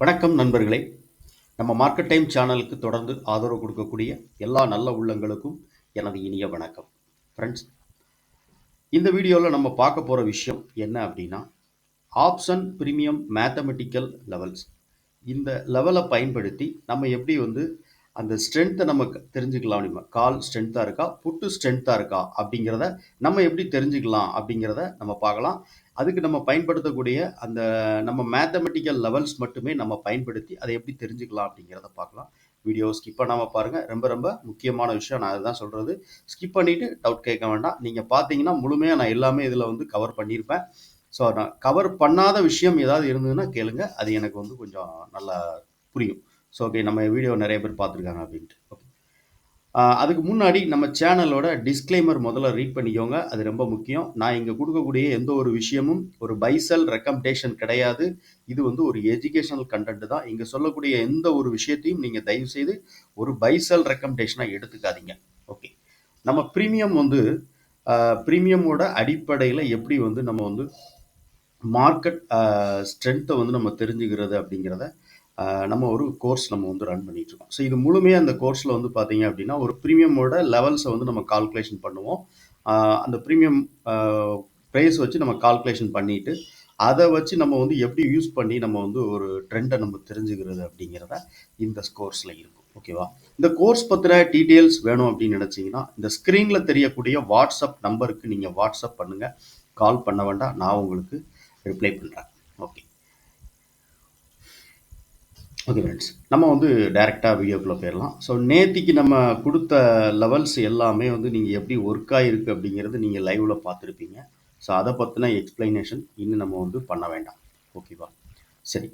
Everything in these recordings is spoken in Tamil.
வணக்கம் நண்பர்களே. நம்ம மார்க்கெட் டைம் சேனலுக்கு தொடர்ந்து ஆதரவு கொடுக்கக்கூடிய எல்லா நல்ல உள்ளங்களுக்கும் எனது இனிய வணக்கம். ஃப்ரெண்ட்ஸ் இந்த வீடியோவில் நம்ம பார்க்க போகிற விஷயம் என்ன அப்படின்னா ஆப்ஷன் ப்ரீமியம் மேத்தமெட்டிக்கல் லெவல்ஸ் இந்த லெவலை பயன்படுத்தி நம்ம எப்படி வந்து அந்த ஸ்ட்ரென்த்தை நம்ம தெரிஞ்சுக்கலாம் அப்படிமா. கால் ஸ்ட்ரென்த்தாக இருக்கா? புட்டு ஸ்ட்ரென்த்தாக இருக்கா? அப்படிங்கிறத நம்ம எப்படி தெரிஞ்சுக்கலாம் அப்படிங்கிறத நம்ம பார்க்கலாம். அதுக்கு நம்ம பயன்படுத்தக்கூடிய அந்த நம்ம மேத்தமெட்டிக்கல் லெவல்ஸ் மட்டுமே நம்ம பயன்படுத்தி அதை எப்படி தெரிஞ்சுக்கலாம் அப்படிங்கிறத பார்க்கலாம். வீடியோ ஸ்கிப் பண்ணாமல் பாருங்கள் ரொம்ப ரொம்ப முக்கியமான விஷயம். நான் அதுதான் சொல்கிறது ஸ்கிப் பண்ணிவிட்டு டவுட் கேட்க வேண்டாம். நீங்கள் பார்த்தீங்கன்னா முழுமையாக நான் எல்லாமே இதில் வந்து கவர் பண்ணியிருப்பேன். ஸோ நான் கவர் பண்ணாத விஷயம் ஏதாவது இருந்ததுன்னா கேளுங்க. அது எனக்கு வந்து கொஞ்சம் நல்லா புரியும். ஸோ ஓகே நம்ம வீடியோ நிறைய பேர் பார்த்துருக்காங்க அப்படின்ட்டு. ஓகே அதுக்கு முன்னாடி நம்ம சேனலோட டிஸ்க்ளைமர் முதல்ல ரீட் பண்ணிக்கோங்க. அது ரொம்ப முக்கியம். நான் இங்கே கொடுக்கக்கூடிய எந்த ஒரு விஷயமும் ஒரு பைசல் ரெக்கமெண்டேஷன் கிடையாது. இது வந்து ஒரு எஜுகேஷனல் கண்டென்ட் தான். இங்கே சொல்லக்கூடிய எந்த ஒரு விஷயத்தையும் நீங்கள் தயவு செய்து ஒரு பைசல் ரெக்கமெண்டேஷனாக எடுத்துக்காதீங்க. ஓகே நம்ம ப்ரீமியம் வந்து ப்ரீமியமோட அடிப்படையில் எப்படி வந்து நம்ம வந்து மார்க்கெட் ஸ்ட்ரென்த்தை வந்து நம்ம தெரிஞ்சுக்கிறது அப்படிங்கிறத நம்ம ஒரு கோர்ஸ் நம்ம வந்து ரன் பண்ணிட்டு இருக்கோம் ஸோ இது முழுமையாக அந்த கோர்ஸில் வந்து பார்த்தீங்க அப்படின்னா ஒரு ப்ரீமியமோட லெவல்ஸை வந்து நம்ம கால்குலேஷன் பண்ணுவோம். அந்த ப்ரீமியம் ப்ரைஸ் வச்சு நம்ம கால்குலேஷன் பண்ணிட்டு அதை வச்சு நம்ம வந்து எப்படி யூஸ் பண்ணி நம்ம வந்து ஒரு ட்ரெண்டை நம்ம தெரிஞ்சுக்கிறது அப்படிங்கிறத இந்த கோர்ஸில் இருக்கும். ஓகேவா இந்த கோர்ஸ் பற்றின டீட்டெயில்ஸ் வேணும் அப்படின்னு நினச்சிங்கன்னா இந்த ஸ்க்ரீனில் தெரியக்கூடிய வாட்ஸ்அப் நம்பருக்கு நீங்கள் வாட்ஸ்அப் பண்ணுங்கள் கால் பண்ண வேண்டாம். நான் உங்களுக்கு ரிப்ளை பண்ணுறேன் ஓகே ஓகே ஃப்ரெண்ட்ஸ் நம்ம வந்து டைரெக்டாக வீடியோக்குள்ளே போயிடலாம். ஸோ நேத்திக்கு நம்ம கொடுத்த லெவல்ஸ் எல்லாமே வந்து நீங்கள் எப்படி ஒர்க் ஆகிருக்கு அப்படிங்கிறது நீங்கள் லைவில் பார்த்துருப்பீங்க. ஸோ அதை பற்றின எக்ஸ்பிளனேஷன் இன்னும் நம்ம வந்து பண்ண வேண்டாம். ஓகேவா சரி.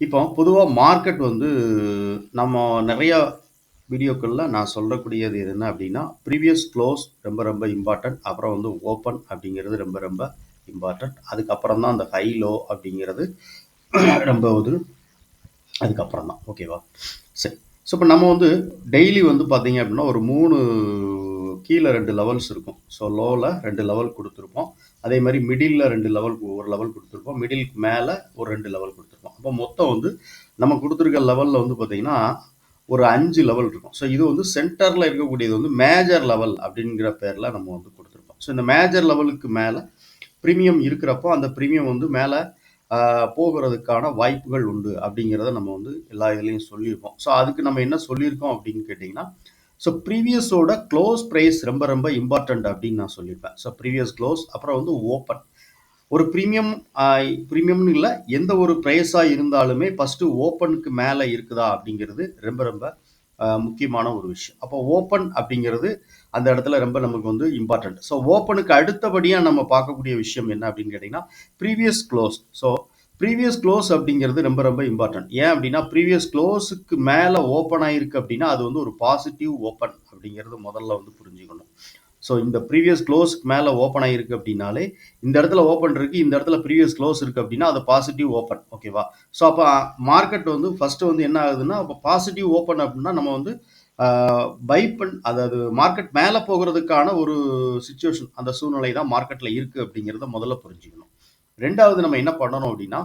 இப்போ பொதுவாக மார்க்கெட் வந்து நம்ம நிறையா வீடியோக்களில் நான் சொல்லக்கூடியது என்ன அப்படின்னா ப்ரீவியஸ் க்ளோஸ் ரொம்ப ரொம்ப இம்பார்ட்டன்ட் அப்புறம் வந்து ஓப்பன் அப்படிங்கிறது ரொம்ப ரொம்ப இம்பார்ட்டன்ட் அதுக்கப்புறம் தான் அந்த ஹை லோ அப்படிங்கிறது ரொம்ப ஒரு அதுக்கப்புறம் தான் ஓகேவா சரி. ஸோ இப்போ நம்ம வந்து டெய்லி வந்து பார்த்தீங்க அப்படின்னா ஒரு மூணு கீழே ரெண்டு லெவல்ஸ் இருக்கும். ஸோ லோவில் ரெண்டு லெவல் கொடுத்துருப்போம். அதே மாதிரி மிடில் ரெண்டு லெவல் ஒரு லெவல் கொடுத்துருப்போம். மிடிலுக்கு மேலே ஒரு ரெண்டு லெவல் கொடுத்துருப்போம். அப்போ மொத்தம் வந்து நம்ம கொடுத்துருக்க லெவலில் வந்து பார்த்தீங்கன்னா ஒரு அஞ்சு லெவல் இருக்கும். ஸோ இது வந்து சென்டரில் இருக்கக்கூடியது வந்து மேஜர் லெவல் அப்படிங்கிற பேரில் நம்ம வந்து கொடுத்துருப்போம். ஸோ இந்த மேஜர் லெவலுக்கு மேலே ப்ரீமியம் இருக்கிறப்போ அந்த ப்ரீமியம் வந்து மேலே போகிறதுக்கான வாய்ப்புகள் உண்டு அப்படிங்கிறத நம்ம வந்து எல்லா இதுலேயும் சொல்லியிருக்கோம். ஸோ அதுக்கு நம்ம என்ன சொல்லியிருக்கோம் அப்படின்னு கேட்டிங்கன்னா ஸோ ப்ரீவியஸோட க்ளோஸ் ப்ரைஸ் ரொம்ப ரொம்ப இம்பார்ட்டண்ட் அப்படின்னு நான் சொல்லியிருப்பேன். ஸோ ப்ரீவியஸ் க்ளோஸ் அப்புறம் வந்து ஓப்பன் ஒரு ப்ரீமியம் ப்ரீமியம்னு இல்லை எந்த ஒரு ப்ரைஸாக இருந்தாலுமே ஃபஸ்ட்டு ஓப்பனுக்கு மேலே இருக்குதா அப்படிங்கிறது ரொம்ப ரொம்ப முக்கியமான ஒரு விஷயம். அப்போ ஓப்பன் அப்படிங்கிறது அந்த இடத்துல ரொம்ப நமக்கு வந்து இம்பார்ட்டன்ட் ஸோ ஓப்பனுக்கு அடுத்தபடியாக நம்ம பார்க்கக்கூடிய விஷயம் என்ன அப்படின்னு கேட்டிங்கன்னா previous close so previous close அப்படிங்கிறது ரொம்ப ரொம்ப இம்பார்ட்டன்ட் ஏன் அப்படின்னா ப்ரீவியஸ் க்ளோஸுக்கு மேலே ஓப்பன் ஆகிருக்கு அப்படின்னா அது வந்து ஒரு பாசிட்டிவ் ஓப்பன் அப்படிங்கிறது முதல்ல வந்து புரிஞ்சுக்கணும். ஸோ இந்த ப்ரீவியஸ் க்ளோஸ்க்கு மேலே ஓப்பன் ஆகிருக்கு அப்படின்னாலே இந்த இடத்துல ஓப்பன் இருக்குது இந்த இடத்துல ப்ரீவியஸ் க்ளோஸ் இருக்குது அப்படின்னா அது பாசிட்டிவ் ஓப்பன் ஓகேவா ஸோ அப்போ மார்க்கெட் வந்து ஃபஸ்ட்டு வந்து என்ன ஆகுதுன்னா அப்போ பாசிட்டிவ் ஓப்பன் அப்படின்னா நம்ம வந்து பை பண் அதாவது மார்க்கெட் மேலே போகிறதுக்கான ஒரு சுச்சுவேஷன் அந்த சூழ்நிலை தான் மார்க்கெட்டில் இருக்குது அப்படிங்கிறத முதல்ல புரிஞ்சுக்கணும். ரெண்டாவது நம்ம என்ன பண்ணணும் அப்படின்னா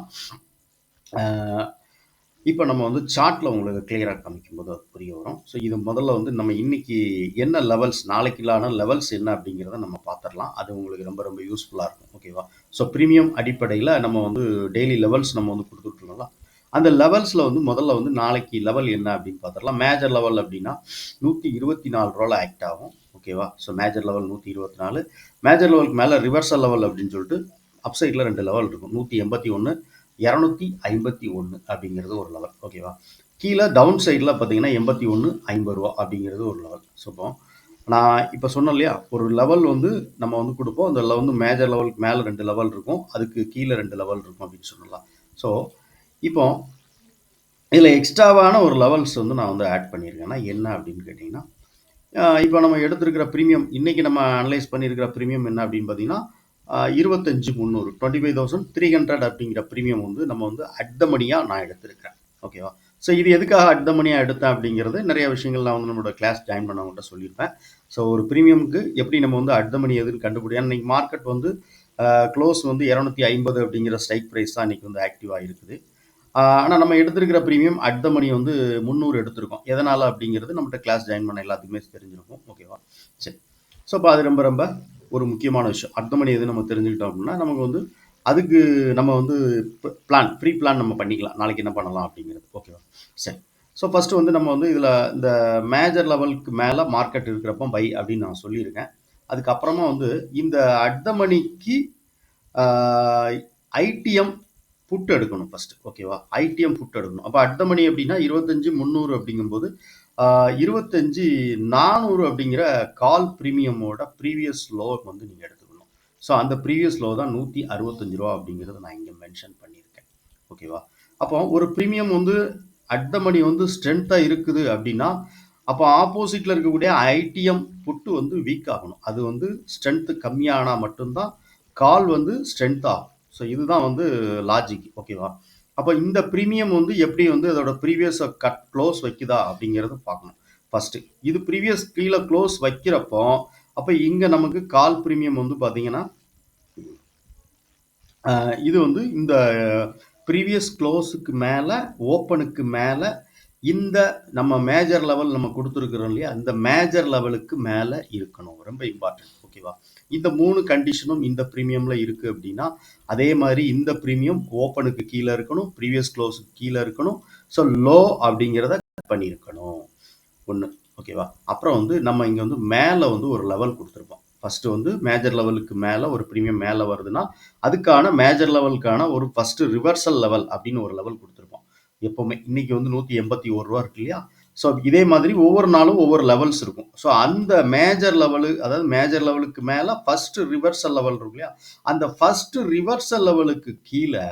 இப்போ நம்ம வந்து சார்ட்டில் உங்களுக்கு கிளியராக காமிக்கும் போது அது புரிய வரும். ஸோ இது முதல்ல வந்து நம்ம இன்னைக்கு என்ன லெவல்ஸ் நாளைக்குள்ளான லெவல்ஸ் என்ன அப்படிங்கிறத நம்ம பார்த்துடலாம். அது உங்களுக்கு ரொம்ப ரொம்ப யூஸ்ஃபுல்லாக இருக்கும். ஓகேவா ஸோ ப்ரீமியம் அடிப்படையில் நம்ம வந்து டெய்லி லெவல்ஸ் நம்ம வந்து கொடுத்துட்ருக்கோம்ல அந்த லெவல்ஸில் வந்து முதல்ல வந்து நாளைக்கு லெவல் என்ன அப்படின்னு பார்த்துடலாம். மேஜர் லெவல் அப்படின்னா நூற்றி இருபத்தி நாலு ரூபாவில் ஆக்ட் ஆகும். ஓகேவா ஸோ மேஜர் லெவல் நூற்றி இருபத்தி நாலு மேஜர் லெவலுக்கு மேலே ரிவர்சல் லெவல் அப்படின்னு சொல்லிட்டு அப்சைடில் ரெண்டு லெவல் இருக்கும். நூற்றி எண்பத்தி ஒன்று இரநூத்தி ஐம்பத்தி ஒன்று அப்படிங்கிறது ஒரு லெவல் ஓகேவா கீழே டவுன் சைடில் பார்த்தீங்கன்னா எண்பத்தி ஒன்று ஐம்பது ரூபா அப்படிங்கிறது ஒரு லெவல் ஸோ இப்போ நான் இப்போ சொன்னேன் இல்லையா ஒரு லெவல் வந்து நம்ம வந்து கொடுப்போம். அந்த வந்து மேஜர் லெவலுக்கு மேலே ரெண்டு லெவல் இருக்கும். அதுக்கு கீழே ரெண்டு லெவல் இருக்கும் அப்படின்னு சொல்லலாம் ஸோ இப்போ இதில் எக்ஸ்ட்ராவான ஒரு லெவல்ஸ் வந்து நான் வந்து ஆட் பண்ணியிருக்கேன்னா என்ன அப்படின்னு கேட்டிங்கன்னா இப்போ நம்ம எடுத்திருக்கிற ப்ரீமியம் இன்றைக்கி நம்ம அனலைஸ் பண்ணியிருக்கிற ப்ரீமியம் என்ன அப்படின்னு பார்த்தீங்கன்னா இருபத்தஞ்சி முந்நூறு twenty five thousand three hundred அப்படிங்கிற ப்ரீமியம் வந்து நம்ம வந்து அட்டமணியாக நான் எடுத்திருக்கிறேன். ஓகேவா ஸோ இது எதுக்காக அட்டமணியாக எடுத்தேன் அப்படிங்கிறது நிறைய விஷயங்கள் நான் வந்து நம்மளோட கிளாஸ் ஜாயின் பண்ணவங்கள்ட்ட சொல்லியிருப்பேன். ஸோ ஒரு ப்ரீமியமுக்கு எப்படி நம்ம வந்து அட்டமணி எதுன்னு கண்டுபிடிக்கும் இன்றைக்கி மார்க்கெட் வந்து க்ளோஸ் வந்து இரநூத்தி ஐம்பது அப்படிங்கிற ஸ்ட்ரைக் ப்ரைஸ் தான் இன்றைக்கி வந்து ஆக்டிவாக இருக்குது. ஆனால் நம்ம எடுத்திருக்கிற ப்ரீமியம் அட் த மணி வந்து முந்நூறு எடுத்திருக்கோம். எதனால் அப்படிங்கிறது நம்மகிட்ட கிளாஸ் ஜாயின் பண்ண எல்லாத்துக்குமே தெரிஞ்சிருக்கும். ஓகேவா சரி. ஸோ இப்போ அது ரொம்ப ரொம்ப ஒரு முக்கியமான விஷயம். அட் மணி எது நம்ம தெரிஞ்சுக்கிட்டோம் அப்படின்னா நமக்கு வந்து அதுக்கு நம்ம வந்து பிளான் ப்ரீ பிளான் நம்ம பண்ணிக்கலாம். நாளைக்கு என்ன பண்ணலாம் அப்படிங்கிறது. ஓகேவா சரி. ஸோ ஃபஸ்ட்டு வந்து நம்ம வந்து இதில் இந்த மேஜர் லெவலுக்கு மேலே மார்க்கெட் இருக்கிறப்போ பை அப்படின்னு நான் சொல்லியிருக்கேன். அதுக்கப்புறமா வந்து இந்த அடுத்த மணிக்கு ஐடிஎம் புட் எடுக்கணும் ஃபஸ்ட்டு ஓகேவா ஐடிஎம் புட் எடுக்கணும். அப்போ அடுத்த மணி அப்படின்னா இருபத்தஞ்சி முந்நூறு அப்படிங்கும்போது இருபத்தஞ்சி நானூறு அப்படிங்கிற கால் ப்ரீமியமோட ப்ரீவியஸ் லோ வந்து நீங்கள் எடுத்துக்கணும். ஸோ அந்த ப்ரீவியஸ் லோ தான் நூற்றி அறுபத்தஞ்சு ரூபா அப்படிங்கிறத நான் இங்கே மென்ஷன் பண்ணியிருக்கேன். ஓகேவா அப்போ ஒரு ப்ரீமியம் வந்து அட் த மணி வந்து ஸ்ட்ரென்த்தாக இருக்குது அப்படின்னா அப்போ ஆப்போசிட்டில் இருக்கக்கூடிய ஐடிஎம் புட்டு வந்து வீக் ஆகணும். அது வந்து ஸ்ட்ரென்த்து கம்மியானால் மட்டும்தான் கால் வந்து ஸ்ட்ரென்த் ஆகும். ஸோ இதுதான் வந்து லாஜிக் ஓகேவா அப்போ இந்த ப்ரீமியம் வந்து எப்படி வந்து அதோட ப்ரீவியஸ் கட் க்ளோஸ் வைக்குதா அப்படிங்கிறத பார்க்கணும். ஃபஸ்ட்டு இது ப்ரீவியஸ் கீழே க்ளோஸ் வைக்கிறப்போ அப்போ இங்கே நமக்கு கால் ப்ரீமியம் வந்து பார்த்தீங்கன்னா இது வந்து இந்த ப்ரீவியஸ் க்ளோஸுக்கு மேலே ஓப்பனுக்கு மேலே இந்த நம்ம மேஜர் லெவல் நம்ம கொடுத்துருக்குறோம் இல்லையா அந்த மேஜர் லெவலுக்கு மேலே இருக்கணும். ரொம்ப இம்பார்ட்டன்ட் ஓகேவா இந்த மூணு கண்டிஷனும் இந்த ப்ரீமியமில் இருக்குது அப்படின்னா அதே மாதிரி இந்த ப்ரீமியம் ஓப்பனுக்கு கீழே இருக்கணும் ப்ரீவியஸ் க்ளோஸுக்கு கீழே இருக்கணும். ஸோ லோ அப்படிங்கிறத கட் பண்ணியிருக்கணும். ஒன்று ஓகேவா அப்புறம் வந்து நம்ம இங்கே வந்து மேலே வந்து ஒரு லெவல் கொடுத்துருப்போம். ஃபஸ்ட்டு வந்து மேஜர் லெவலுக்கு மேலே ஒரு ப்ரீமியம் மேலே வருதுன்னா அதுக்கான மேஜர் லெவலுக்கான ஒரு ஃபஸ்ட்டு ரிவர்சல் லெவல் அப்படின்னு ஒரு லெவல் கொடுத்துருப்போம். எப்போவுமே. இன்றைக்கி வந்து நூற்றி எண்பத்தி ஒரு ரூபா இருக்கு இல்லையா? ஸோ இதே மாதிரி ஒவ்வொரு நாளும் ஒவ்வொரு லெவல்ஸ் இருக்கும். ஸோ அந்த மேஜர் லெவலு அதாவது மேஜர் லெவலுக்கு மேலே ஃபஸ்ட்டு ரிவர்சல் லெவல் இருக்கும் இல்லையா? அந்த ஃபஸ்ட்டு ரிவர்சல் லெவலுக்கு கீழே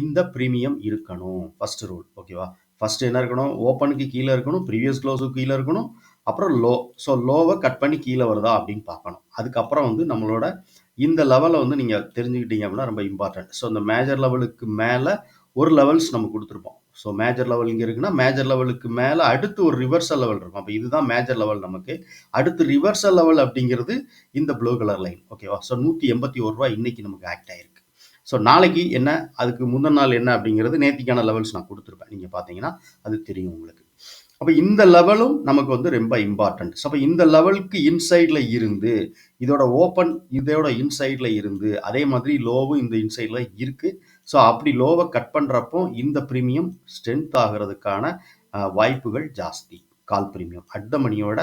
இந்த ப்ரீமியம் இருக்கணும். ஃபர்ஸ்ட் ரூல் ஓகேவா ஃபர்ஸ்ட் என்ன இருக்கணும்? ஓப்பனுக்கு கீழே இருக்கணும். ப்ரீவியஸ் க்ளோஸுக்கு கீழே இருக்கணும். அப்புறம் லோ ஸோ லோவை கட் பண்ணி கீழே வருதா அப்படின்னு பார்க்கணும். அதுக்கப்புறம் வந்து நம்மளோட இந்த லெவலை வந்து நீங்கள் தெரிஞ்சுக்கிட்டீங்க அப்படின்னா ரொம்ப இம்பார்ட்டன்ட் ஸோ இந்த மேஜர் லெவலுக்கு மேலே ஒரு லெவல்ஸ் நம்ம கொடுத்துருப்போம். ஸோ மேஜர் லெவல் இங்கே இருக்குன்னா மேஜர் லெவலுக்கு மேலே அடுத்து ஒரு ரிவர்சல் லெவல் இருக்கும். அப்போ இதுதான் மேஜர் லெவல் நமக்கு. அடுத்து ரிவர்சல் லெவல் அப்படிங்கிறது இந்த ப்ளூ கலர் லைன் ஓகேவா ஸோ நூற்றி எண்பத்தி ஒரு ரூபா இன்னைக்கு நமக்கு ஆக்ட் ஆயிருக்கு. ஸோ நாளைக்கு என்ன அதுக்கு முந்தின நாள் என்ன அப்படிங்கிறது நேத்திக்கான லெவல்ஸ் நான் கொடுத்துருப்பேன். நீங்கள் பார்த்தீங்கன்னா அது தெரியும் உங்களுக்கு. அப்போ இந்த லெவலும் நமக்கு வந்து ரொம்ப இம்பார்ட்டன்ட் ஸோ அப்போ இந்த லெவலுக்கு இன்சைடில் இருந்து இதோட ஓப்பன் இதோட இன்சைடில் இருந்து அதே மாதிரி லோவும் இந்த இன்சைடில் இருக்குது ஸோ அப்படி லோவை கட் பண்ணுறப்போ இந்த ப்ரீமியம் ஸ்ட்ரென்த் ஆகிறதுக்கான வாய்ப்புகள் ஜாஸ்தி. கால் ப்ரீமியம் அட் மணியோட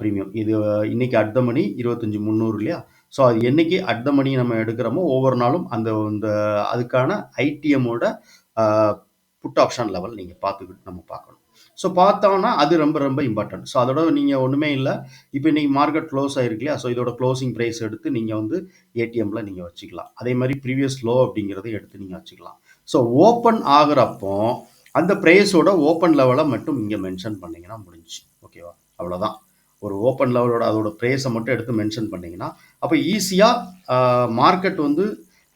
ப்ரீமியம் இது இன்னைக்கு அட் மணி இருபத்தஞ்சி முந்நூறு இல்லையா? ஸோ அது என்றைக்கு அட் மணி நம்ம எடுக்கிறோமோ ஒவ்வொரு நாளும் அந்த இந்த அதுக்கான ஐடிஎம்மோட புட் ஆப்ஷன் லெவல் நீங்கள் பார்த்துக்கிட்டு நம்ம பார்க்கணும். ஸோ பார்த்தோம்னா அது ரொம்ப ரொம்ப இம்பார்ட்டன்ட் ஸோ அதோட நீங்கள் ஒன்றுமே இல்லை. இப்போ இன்றைக்கி மார்க்கெட் க்ளோஸ் ஆயிருக்கு இல்லையா? ஸோ இதோட க்ளோசிங் ப்ரைஸ் எடுத்து நீங்கள் வந்து ஏடிஎம்மில் நீங்கள் வச்சுக்கலாம். அதே மாதிரி ப்ரீவியஸ் லோ அப்படிங்கிறத எடுத்து நீங்கள் வச்சுக்கலாம். ஸோ ஓப்பன் ஆகிறப்போ அந்த ப்ரைஸோட ஓப்பன் லெவலை மட்டும் இங்கே மென்ஷன் பண்ணிங்கன்னா முடிஞ்சு ஓகேவா அவ்வளோதான் ஒரு ஓப்பன் லெவலோட அதோட ப்ரைஸை மட்டும் எடுத்து மென்ஷன் பண்ணிங்கன்னா அப்போ ஈஸியாக மார்க்கெட் வந்து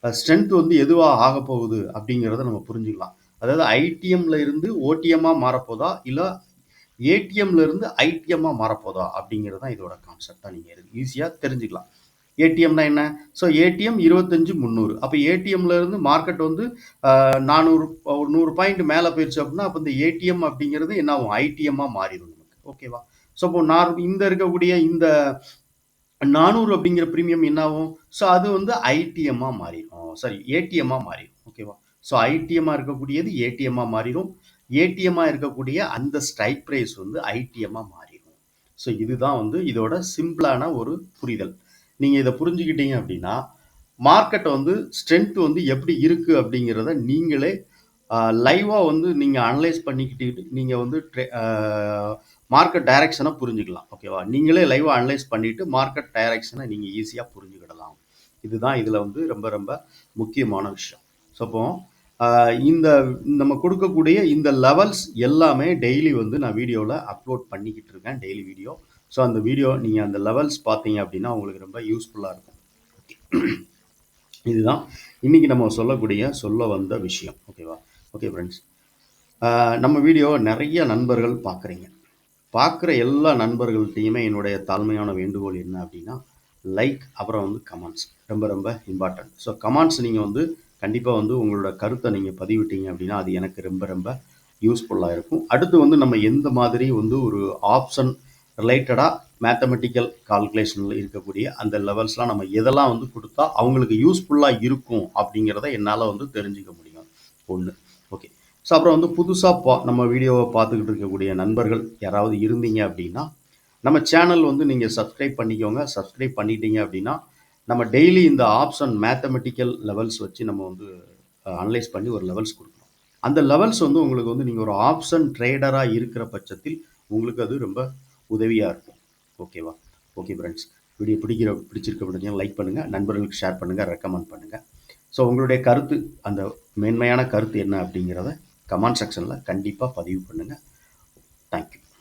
ஸ்ட்ரென்த் வந்து எதுவாக ஆக போகுது அப்படிங்கிறத நம்ம புரிஞ்சுக்கலாம். அதாவது ஐடிஎம்ல இருந்து ஓடிஎம்மாக மாறப்போதா இல்லை ஏடிஎம்ல இருந்து ஐடிஎம்மாக மாறப்போதா அப்படிங்கிறது தான் இதோட கான்செப்டாக நீங்கள் ஈஸியாக தெரிஞ்சுக்கலாம் ஏடிஎம்னா என்ன ஸோ ஏடிஎம் இருபத்தஞ்சு முந்நூறு அப்போ ஏடிஎம்ல இருந்து மார்க்கெட் வந்து நானூறு ஒரு நூறு பாயிண்ட் மேலே போயிடுச்சு அப்படின்னா அப்போ இந்த ஏடிஎம் அப்படிங்கிறது என்ன ஆகும் ஐடிஎம்மாக மாறிடும் நமக்கு ஓகேவா ஸோ இப்போ நான் இந்த இருக்கக்கூடிய இந்த நானூறு அப்படிங்கிற ப்ரீமியம் என்ன ஆகும் ஸோ அது வந்து ஐடிஎம்மாக மாறிடும் சாரி ஏடிஎம்மாக மாறிடும் ஓகேவா ஸோ ஐடிஎம்மாக இருக்கக்கூடியது ஏடிஎம்மாக மாறிடும் ஏடிஎம்மாக இருக்கக்கூடிய அந்த ஸ்ட்ரைக் ப்ரைஸ் வந்து ஐடிஎம்மாக மாறிடும் ஸோ இதுதான் வந்து இதோட சிம்பிளான ஒரு புரிதல். நீங்கள் இதை புரிஞ்சுக்கிட்டீங்க அப்படின்னா மார்க்கெட்டை வந்து ஸ்ட்ரென்த் வந்து எப்படி இருக்குது அப்படிங்கிறத நீங்களே லைவாக வந்து நீங்கள் அனலைஸ் பண்ணிக்கிட்டு நீங்கள் வந்து மார்க்கெட் டைரக்ஷனை புரிஞ்சுக்கலாம். ஓகேவா நீங்களே லைவாக அனலைஸ் பண்ணிவிட்டு மார்க்கெட் டைரக்ஷனை நீங்கள் ஈஸியாக புரிஞ்சுக்கிடலாம். இதுதான் இதில் வந்து ரொம்ப ரொம்ப முக்கியமான விஷயம். ஸோ அப்போது இந்த நம்ம கொடுக்கக்கூடிய இந்த லெவல்ஸ் எல்லாமே டெய்லி வந்து நான் வீடியோவில் அப்லோட் பண்ணிக்கிட்டு இருக்கேன் டெய்லி வீடியோ ஸோ அந்த வீடியோ நீங்கள் அந்த லெவல்ஸ் பார்த்தீங்க அப்படின்னா உங்களுக்கு ரொம்ப யூஸ்ஃபுல்லாக இருக்கும். இதுதான். இன்றைக்கி நம்ம சொல்லக்கூடிய சொல்ல வந்த விஷயம். ஓகேவா ஓகே ஃப்ரெண்ட்ஸ் நம்ம வீடியோ நிறைய நண்பர்கள் பார்க்குறீங்க. பார்க்குற எல்லா நண்பர்கள்ட்டையுமே என்னுடைய தாழ்மையான வேண்டுகோள் என்ன அப்படின்னா லைக் அப்புறம் வந்து கமெண்ட்ஸ் ரொம்ப ரொம்ப இம்பார்ட்டன்ட் ஸோ கமெண்ட்ஸ் நீங்கள் வந்து கண்டிப்பாக வந்து உங்களோட கருத்தை நீங்கள் பதிவிட்டீங்க அப்படின்னா அது எனக்கு ரொம்ப ரொம்ப யூஸ்ஃபுல்லாக இருக்கும். அடுத்து வந்து நம்ம எந்த மாதிரி வந்து ஒரு ஆப்ஷன் ரிலேட்டடாக மேத்தமெட்டிக்கல் கால்குலேஷனில் இருக்கக்கூடிய அந்த லெவல்ஸ்லாம் நம்ம எதெல்லாம் வந்து கொடுத்தா அவங்களுக்கு யூஸ்ஃபுல்லாக இருக்கும் அப்படிங்கிறத என்னால் வந்து தெரிஞ்சுக்க முடியும். ஒன்று ஓகே ஸோ அப்புறம் வந்து புதுசாக பா நம்ம வீடியோவை பார்த்துக்கிட்டு இருக்கக்கூடிய நண்பர்கள் யாராவது இருந்தீங்க அப்படின்னா நம்ம சேனல் வந்து நீங்கள் சப்ஸ்கிரைப் பண்ணிக்கோங்க. சப்ஸ்கிரைப் பண்ணிட்டீங்க அப்படின்னா நம்ம டெய்லி இந்த ஆப்ஷன் மேத்தமெட்டிக்கல் லெவல்ஸ் வச்சு நம்ம வந்து அனலைஸ் பண்ணி ஒரு லெவல்ஸ் கொடுக்கணும். அந்த லெவல்ஸ் வந்து உங்களுக்கு வந்து நீங்கள் ஒரு ஆப்ஷன் ட்ரேடராக இருக்கிற பட்சத்தில் உங்களுக்கு அது ரொம்ப உதவியாக இருக்கும். ஓகேவா ஓகே ஃப்ரெண்ட்ஸ் வீடியோ பிடிக்கிற பிடிச்சிருக்க பிடிச்சிங்க லைக் பண்ணுங்கள் நண்பர்களுக்கு ஷேர் பண்ணுங்கள் ரெக்கமெண்ட் பண்ணுங்கள் ஸோ உங்களுடைய கருத்து அந்த மேன்மையான கருத்து என்ன அப்படிங்கிறத கமெண்ட் செக்ஷனில் கண்டிப்பாக பதிவு பண்ணுங்கள் தேங்க்யூ